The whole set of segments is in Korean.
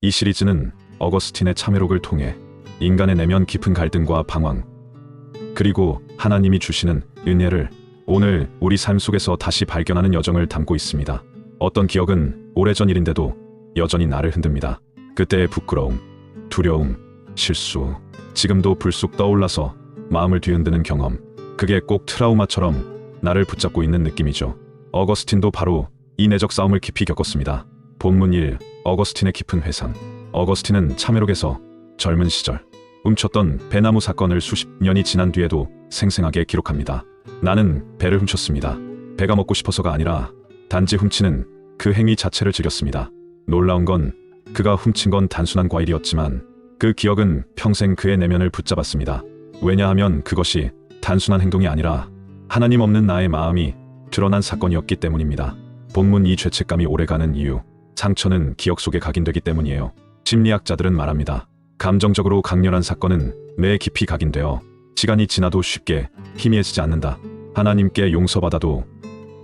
이 시리즈는 어거스틴의 참회록을 통해 인간의 내면 깊은 갈등과 방황, 그리고 하나님이 주시는 은혜를 오늘 우리 삶 속에서 다시 발견하는 여정을 담고 있습니다. 어떤 기억은 오래전 일인데도 여전히 나를 흔듭니다. 그때의 부끄러움, 두려움, 실수, 지금도 불쑥 떠올라서 마음을 뒤흔드는 경험. 그게 꼭 트라우마처럼 나를 붙잡고 있는 느낌이죠. 어거스틴도 바로 이 내적 싸움을 깊이 겪었습니다. 본문 1. 어거스틴의 깊은 회상. 어거스틴은 참회록에서 젊은 시절 훔쳤던 배나무 사건을 수십 년이 지난 뒤에도 생생하게 기록합니다. 나는 배를 훔쳤습니다. 배가 먹고 싶어서가 아니라 단지 훔치는 그 행위 자체를 즐겼습니다. 놀라운 건 그가 훔친 건 단순한 과일이었지만 그 기억은 평생 그의 내면을 붙잡았습니다. 왜냐하면 그것이 단순한 행동이 아니라 하나님 없는 나의 마음이 드러난 사건이었기 때문입니다. 본문 이 죄책감이 오래가는 이유, 상처는 기억 속에 각인되기 때문이에요. 심리학자들은 말합니다. 감정적으로 강렬한 사건은 뇌에 깊이 각인되어 시간이 지나도 쉽게 희미해지지 않는다. 하나님께 용서받아도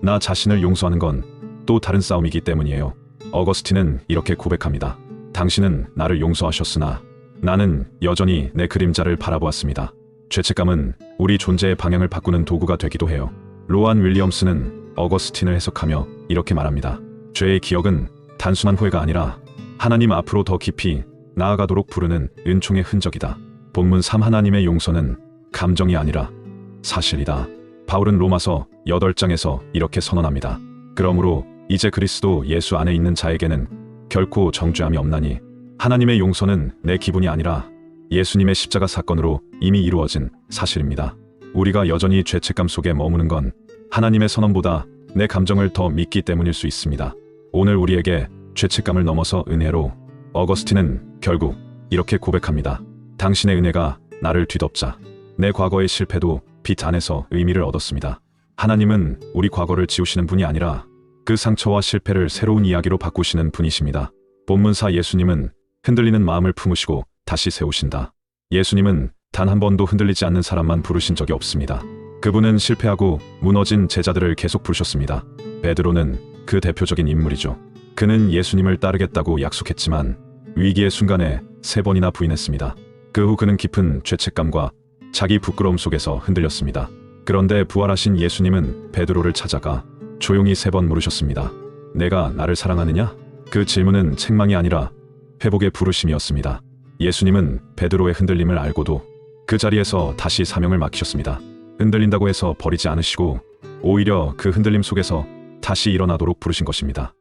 나 자신을 용서하는 건 또 다른 싸움이기 때문이에요. 어거스틴은 이렇게 고백합니다. 당신은 나를 용서하셨으나 나는 여전히 내 그림자를 바라보았습니다. 죄책감은 우리 존재의 방향을 바꾸는 도구가 되기도 해요. 로안 윌리엄스는 어거스틴을 해석하며 이렇게 말합니다. 죄의 기억은 단순한 후회가 아니라 하나님 앞으로 더 깊이 나아가도록 부르는 은총의 흔적이다. 본문 3 하나님의 용서는 감정이 아니라 사실이다. 바울은 로마서 8장에서 이렇게 선언합니다. 그러므로 이제 그리스도 예수 안에 있는 자에게는 결코 정죄함이 없나니 하나님의 용서는 내 기분이 아니라 예수님의 십자가 사건으로 이미 이루어진 사실입니다. 우리가 여전히 죄책감 속에 머무는 건 하나님의 선언보다 내 감정을 더 믿기 때문일 수 있습니다. 오늘 우리에게 죄책감을 넘어서 은혜로 어거스틴은 결국 이렇게 고백합니다. 당신의 은혜가 나를 뒤덮자. 내 과거의 실패도 빛 안에서 의미를 얻었습니다. 하나님은 우리 과거를 지우시는 분이 아니라 그 상처와 실패를 새로운 이야기로 바꾸시는 분이십니다. 본문사 예수님은 흔들리는 마음을 품으시고 다시 세우신다. 예수님은 단 한 번도 흔들리지 않는 사람만 부르신 적이 없습니다. 그분은 실패하고 무너진 제자들을 계속 부르셨습니다. 베드로는 그 대표적인 인물이죠. 그는 예수님을 따르겠다고 약속했지만 위기의 순간에 세 번이나 부인했습니다. 그 후 그는 깊은 죄책감과 자기 부끄러움 속에서 흔들렸습니다. 그런데 부활하신 예수님은 베드로를 찾아가 조용히 세 번 물으셨습니다. 내가 나를 사랑하느냐? 그 질문은 책망이 아니라 회복의 부르심이었습니다. 예수님은 베드로의 흔들림을 알고도 그 자리에서 다시 사명을 맡기셨습니다. 흔들린다고 해서 버리지 않으시고 오히려 그 흔들림 속에서 다시 일어나도록 부르신 것입니다.